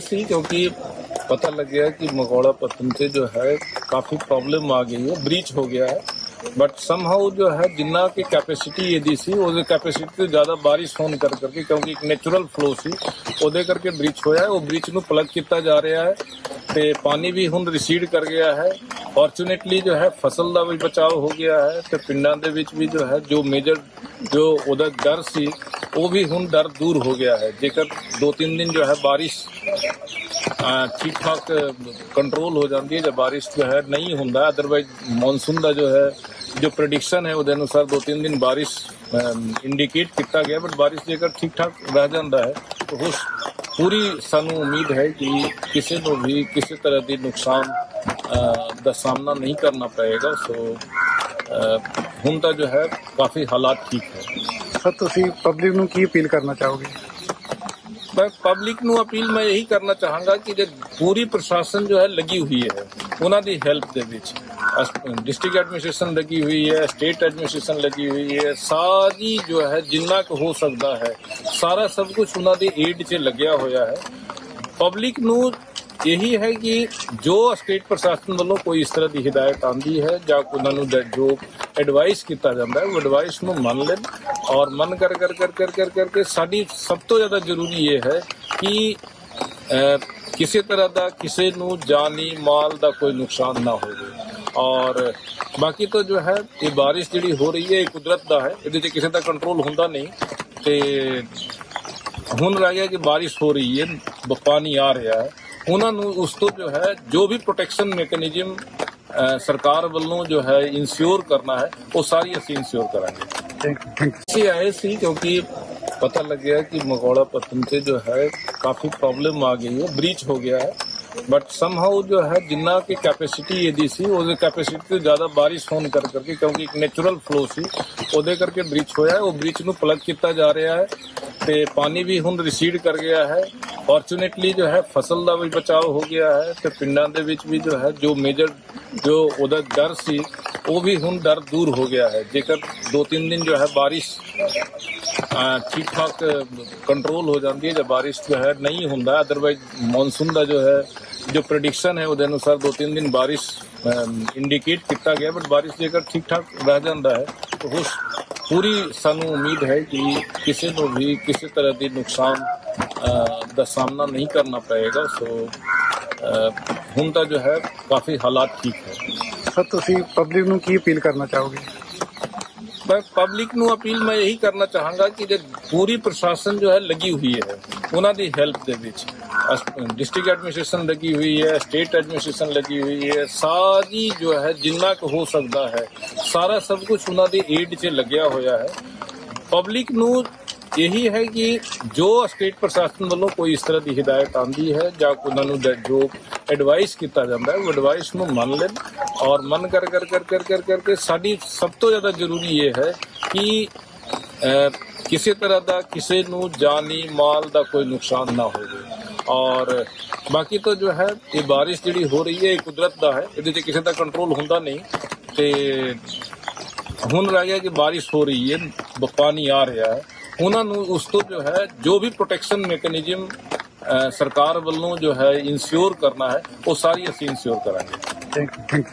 ਅਸੀਂ ਆਏ ਸੀ ਕਿਉਂਕਿ ਪਤਾ ਲੱਗਿਆ ਕਿ ਮਗੌੜਾ ਪਤਨ ਤੇ ਜੋ ਹੈ ਕਾਫੀ ਪ੍ਰੋਬਲਮ ਆ ਗਈ ਹੈ ਬ੍ਰੀਚ ਹੋ ਗਿਆ ਹੈ। ਬਟ ਸਮਹਾਉ ਜੋ ਹੈ, ਜਿੰਨਾ ਕਿ ਕੈਪੈਸਿਟੀ ਇਹਦੀ ਸੀ, ਉਹਦੇ ਕੈਪੈਸਿਟੀ ਤੋਂ ਜ਼ਿਆਦਾ ਬਾਰਿਸ਼ ਹੋਣ ਕਰ ਕਰਕੇ, ਕਿਉਂਕਿ ਇੱਕ ਨੇਚਰਲ ਫਲੋ ਸੀ, ਉਹਦੇ ਕਰਕੇ ਬ੍ਰੀਚ ਹੋਇਆ ਉਹ ਬ੍ਰੀਚ ਨੂੰ ਪਲੱਗ ਕੀਤਾ ਜਾ ਰਿਹਾ ਹੈ ਤੇ ਪਾਣੀ ਵੀ ਹੁਣ ਰਿਸੀਡ ਕਰ ਗਿਆ ਹੈ। ਫੋਰਚੂਨੇਟਲੀ ਜੋ ਹੈ, ਫਸਲ ਦਾ ਵੀ ਬਚਾਅ ਹੋ ਗਿਆ ਹੈ ਤੇ ਪਿੰਡਾਂ ਦੇ ਵਿੱਚ ਵੀ ਜੋ ਹੈ, ਜੋ ਮੇਜਰ ਜੋ ਉਹਦਾ ਡਰ ਸੀ ਉਹ ਵੀ ਹੁਣ ਡਰ ਦੂਰ ਹੋ ਗਿਆ ਹੈ। ਜੇਕਰ ਦੋ ਤਿੰਨ ਦਿਨ ਜੋ ਹੈ ਬਾਰਿਸ਼ ਠੀਕ ਠਾਕ ਕੰਟਰੋਲ ਹੋ ਜਾਂਦੀ ਹੈ ਜੇ ਬਾਰਿਸ਼ ਜੋ ਹੈ ਨਹੀਂ ਹੁੰਦਾ ਅਦਰਵਾਈਜ਼ ਮੌਨਸੂਨ ਦਾ ਜੋ ਹੈ, ਜੋ ਪ੍ਰੈਡਿਕਸ਼ਨ ਹੈ ਉਹਦੇ ਅਨੁਸਾਰ ਦੋ ਤਿੰਨ ਦਿਨ ਬਾਰਿਸ਼ ਇੰਡੀਕੇਟ ਕੀਤਾ ਗਿਆ ਬਟ ਬਾਰਿਸ਼ ਜੇਕਰ ਠੀਕ ਠਾਕ ਰਹਿ ਜਾਂਦਾ ਹੈ, ਤਾਂ ਉਸ ਪੂਰੀ ਸਾਨੂੰ ਉਮੀਦ ਹੈ ਕਿ ਕਿਸੇ ਨੂੰ ਵੀ ਕਿਸੇ ਤਰ੍ਹਾਂ ਦੀ ਨੁਕਸਾਨ ਦਾ ਸਾਹਮਣਾ ਨਹੀਂ ਕਰਨਾ ਪਏਗਾ। ਸੋ ਹੁਣ ਤਾਂ ਜੋ ਹੈ ਕਾਫੀ ਹਾਲਾਤ ਠੀਕ ਹੈ। ਸਰ, ਤੁਸੀਂ ਪਬਲਿਕ ਨੂੰ ਕੀ ਅਪੀਲ ਕਰਨਾ ਚਾਹੋਗੇ? ਮੈਂ ਪਬਲਿਕ ਨੂੰ ਅਪੀਲ ਮੈਂ ਇਹੀ ਕਰਨਾ ਚਾਹਾਂਗਾ ਕਿ ਜੇ ਪੂਰੀ ਪ੍ਰਸ਼ਾਸਨ ਜੋ ਹੈ ਲੱਗੀ ਹੋਈ ਹੈ, ਉਹਨਾਂ ਦੀ ਹੈਲਪ ਦੇ ਵਿੱਚ ਡਿਸਟ੍ਰਿਕਟ ਐਡਮਿਨਿਸਟ੍ਰੇਸ਼ਨ ਲੱਗੀ ਹੋਈ ਹੈ ਸਟੇਟ ਐਡਮਿਨਿਸਟ੍ਰੇਸ਼ਨ ਲੱਗੀ ਹੋਈ ਹੈ, ਸਾਰੀ ਜੋ ਹੈ, ਜਿੰਨਾ ਕੁ ਹੋ ਸਕਦਾ ਹੈ, ਸਾਰਾ ਸਭ ਕੁਝ ਉਹਨਾਂ ਦੀ ਏਡ 'ਚ ਲੱਗਿਆ ਹੋਇਆ ਹੈ। ਪਬਲਿਕ ਨੂੰ ਇਹੀ ਹੈ ਕਿ ਜੋ ਸਟੇਟ ਪ੍ਰਸ਼ਾਸਨ ਵੱਲੋਂ ਕੋਈ ਇਸ ਤਰ੍ਹਾਂ ਦੀ ਹਦਾਇਤ ਆਂਦੀ ਹੈ ਜਾਂ ਉਹਨਾਂ ਨੂੰ ਜੋ ਐਡਵਾਈਸ ਕੀਤਾ ਜਾਂਦਾ ਹੈ। ਉਹ ਐਡਵਾਈਸ ਨੂੰ ਮੰਨ ਲੈਣ ਔਰ ਮੰਨ ਕਰ ਕਰ ਕਰ ਕਰ ਕਰ ਕਰਕੇ ਸਾਡੀ ਸਭ ਤੋਂ ਜ਼ਿਆਦਾ ਜ਼ਰੂਰੀ ਇਹ ਹੈ ਕਿ ਕਿਸੇ ਤਰ੍ਹਾਂ ਦਾ ਕਿਸੇ ਨੂੰ ਜਾਨੀ ਮਾਲ ਦਾ ਕੋਈ ਨੁਕਸਾਨ ਨਾ ਹੋਵੇ। ਔਰ ਬਾਕੀ ਤਾਂ ਜੋ ਹੈ, ਇਹ ਬਾਰਿਸ਼ ਜਿਹੜੀ ਹੋ ਰਹੀ ਹੈ, ਇਹ ਕੁਦਰਤ ਦਾ ਹੈ। ਇਹਦੇ 'ਚ ਕਿਸੇ ਦਾ ਕੰਟਰੋਲ ਹੁੰਦਾ ਨਹੀਂ। ਤੇ ਹੁਣ ਰਹਿ ਗਿਆ ਕਿ ਬਾਰਿਸ਼ ਹੋ ਰਹੀ ਹੈ, ਬ- ਪਾਣੀ ਆ ਰਿਹਾ ਹੈ। ਉਹਨਾਂ ਨੂੰ ਉਸ ਤੋਂ ਜੋ ਹੈ, ਜੋ ਵੀ ਪ੍ਰੋਟੈਕਸ਼ਨ ਮੈਕੈਨਿਜ਼ਮ ਸਰਕਾਰ ਵੱਲੋਂ ਜੋ ਹੈ ਇਨਸ਼ੋਰ ਕਰਨਾ ਹੈ ਉਹ ਸਾਰੀ ਅਸੀਂ ਇਨਸ਼ੋਰ ਕਰਾਂਗੇ। ਅਸੀਂ ਆਏ ਸੀ ਕਿਉਂਕਿ ਪਤਾ ਲੱਗਿਆ ਕਿ ਮਗੌੜਾ ਪਤਨ ਤੇ ਜੋ ਹੈ ਕਾਫੀ ਪ੍ਰੋਬਲਮ ਆ ਗਈ ਹੈ ਬ੍ਰੀਚ ਹੋ ਗਿਆ ਹੈ। ਬਟ ਸਮਹਾਉ ਜੋ ਹੈ ਜਿੰਨਾ ਕਿ ਕੈਪੈਸਿਟੀ ਇਹਦੀ ਸੀ ਉਹਦੇ ਕੈਪੈਸਿਟੀ ਤੋਂ ਜ਼ਿਆਦਾ ਬਾਰਿਸ਼ ਹੋਣ ਕਰ ਕਰਕੇ ਕਿਉਂਕਿ ਇੱਕ ਨੇਚਰਲ ਫਲੋ ਸੀ ਉਹਦੇ ਕਰਕੇ ਬ੍ਰੀਚ ਹੋਇਆ। ਉਹ ਬ੍ਰੀਚ ਨੂੰ ਪਲੱਗ ਕੀਤਾ ਜਾ ਰਿਹਾ ਹੈ ਤੇ ਪਾਣੀ ਵੀ ਹੁਣ ਰਿਸੀਡ ਕਰ ਗਿਆ ਹੈ। ਫੋਰਚੂਨੇਟਲੀ ਜੋ ਹੈ, ਫਸਲ ਦਾ ਵੀ ਬਚਾਅ ਹੋ ਗਿਆ ਹੈ ਤੇ ਪਿੰਡਾਂ ਦੇ ਵਿੱਚ ਵੀ ਜੋ ਹੈ, ਜੋ ਮੇਜਰ ਜੋ ਉਹਦਾ ਡਰ ਸੀ, ਉਹ ਵੀ ਹੁਣ ਡਰ ਦੂਰ ਹੋ ਗਿਆ ਹੈ। ਜੇਕਰ ਦੋ ਤਿੰਨ ਦਿਨ ਜੋ ਹੈ ਬਾਰਿਸ਼ ਠੀਕ ਠਾਕ ਕੰਟਰੋਲ ਹੋ ਜਾਂਦੀ ਹੈ ਜੇ ਬਾਰਿਸ਼ ਜੋ ਹੈ ਨਹੀਂ ਹੁੰਦਾ ਅਦਰਵਾਈਜ਼ ਮੌਨਸੂਨ ਦਾ ਜੋ ਹੈ, ਜੋ ਪ੍ਰੈਡਿਕਸ਼ਨ ਹੈ ਉਹਦੇ ਅਨੁਸਾਰ ਦੋ ਤਿੰਨ ਦਿਨ ਬਾਰਿਸ਼ ਇੰਡੀਕੇਟ ਕੀਤਾ ਗਿਆ ਬਟ ਬਾਰਿਸ਼ ਜੇਕਰ ਠੀਕ ਠਾਕ ਰਹਿ ਜਾਂਦਾ ਹੈ, ਤਾਂ ਉਸ ਪੂਰੀ ਸਾਨੂੰ ਉਮੀਦ ਹੈ ਕਿ ਕਿਸੇ ਨੂੰ ਵੀ ਕਿਸੇ ਤਰ੍ਹਾਂ ਦੀ ਨੁਕਸਾਨ ਦਾ ਸਾਹਮਣਾ ਨਹੀਂ ਕਰਨਾ ਪਏਗਾ ਸੋ ਹੁਣ ਤਾਂ ਜੋ ਹੈ ਕਾਫੀ ਹਾਲਾਤ ਠੀਕ ਹੈ। ਸਰ ਤੁਸੀਂ ਪਬਲਿਕ ਨੂੰ ਕੀ ਅਪੀਲ ਕਰਨਾ ਚਾਹੋਗੇ? ਮੈਂ ਪਬਲਿਕ ਨੂੰ ਅਪੀਲ ਮੈਂ ਇਹੀ ਕਰਨਾ ਚਾਹਾਂਗਾ ਕਿ ਜੇ ਪੂਰੀ ਪ੍ਰਸ਼ਾਸਨ ਜੋ ਹੈ ਲੱਗੀ ਹੋਈ ਹੈ ਉਹਨਾਂ ਦੀ ਹੈਲਪ ਦੇ ਵਿੱਚ ਡਿਸਟ੍ਰਿਕਟ ਐਡਮਿਨਿਸਟ੍ਰੇਸ਼ਨ ਲੱਗੀ ਹੋਈ ਹੈ ਸਟੇਟ ਐਡਮਿਨਿਸਟ੍ਰੇਸ਼ਨ ਲੱਗੀ ਹੋਈ ਹੈ ਸਾਰੀ ਜੋ ਹੈ ਜਿੰਨਾ ਕੁ ਹੋ ਸਕਦਾ ਹੈ ਸਾਰਾ ਸਭ ਕੁਝ ਉਹਨਾਂ ਦੀ ਏਡ 'ਚ ਲੱਗਿਆ ਹੋਇਆ ਹੈ। ਪਬਲਿਕ ਨੂੰ ਇਹੀ ਹੈ ਕਿ ਜੋ ਸਟੇਟ ਪ੍ਰਸ਼ਾਸਨ ਵੱਲੋਂ ਕੋਈ ਇਸ ਤਰ੍ਹਾਂ ਦੀ ਹਿਦਾਇਤ ਆਂਦੀ ਹੈ ਜਾਂ ਉਹਨਾਂ ਨੂੰ ਜੋ ਐਡਵਾਈਸ ਕੀਤਾ ਜਾਂਦਾ ਹੈ, ਉਹ ਐਡਵਾਈਸ ਨੂੰ ਮੰਨ ਲੈਣ ਔਰ ਮੰਨ ਕਰ ਕਰ ਕਰ ਕਰ ਕਰ ਕਰਕੇ ਸਾਡੀ ਸਭ ਤੋਂ ਜ਼ਿਆਦਾ ਜ਼ਰੂਰੀ ਇਹ ਹੈ ਕਿ ਕਿਸੇ ਤਰ੍ਹਾਂ ਦਾ ਕਿਸੇ ਨੂੰ ਜਾਨੀ ਮਾਲ ਦਾ ਕੋਈ ਨੁਕਸਾਨ ਨਾ ਹੋਵੇ। ਔਰ ਬਾਕੀ ਤਾਂ ਜੋ ਹੈ, ਇਹ ਬਾਰਿਸ਼ ਜਿਹੜੀ ਹੋ ਰਹੀ ਹੈ, ਇਹ ਕੁਦਰਤ ਦਾ ਹੈ, ਇਹਦੇ 'ਚ ਕਿਸੇ ਦਾ ਕੰਟਰੋਲ ਹੁੰਦਾ ਨਹੀਂ ਤੇ ਹੁਣ ਰਹਿ ਗਿਆ ਕਿ ਬਾਰਿਸ਼ ਹੋ ਰਹੀ ਹੈ, ਬ- ਪਾਣੀ ਆ ਰਿਹਾ ਹੈ। ਉਹਨਾਂ ਨੂੰ ਉਸ ਤੋਂ ਜੋ ਹੈ, ਜੋ ਵੀ ਪ੍ਰੋਟੈਕਸ਼ਨ ਮੈਕੈਨਿਜ਼ਮ ਸਰਕਾਰ ਵੱਲੋਂ ਜੋ ਹੈ ਇਨਸ਼ੋਰ ਕਰਨਾ ਹੈ, ਉਹ ਸਾਰੀ ਅਸੀਂ ਇਨਸ਼ੋਰ ਕਰਾਂਗੇ। Thank you thank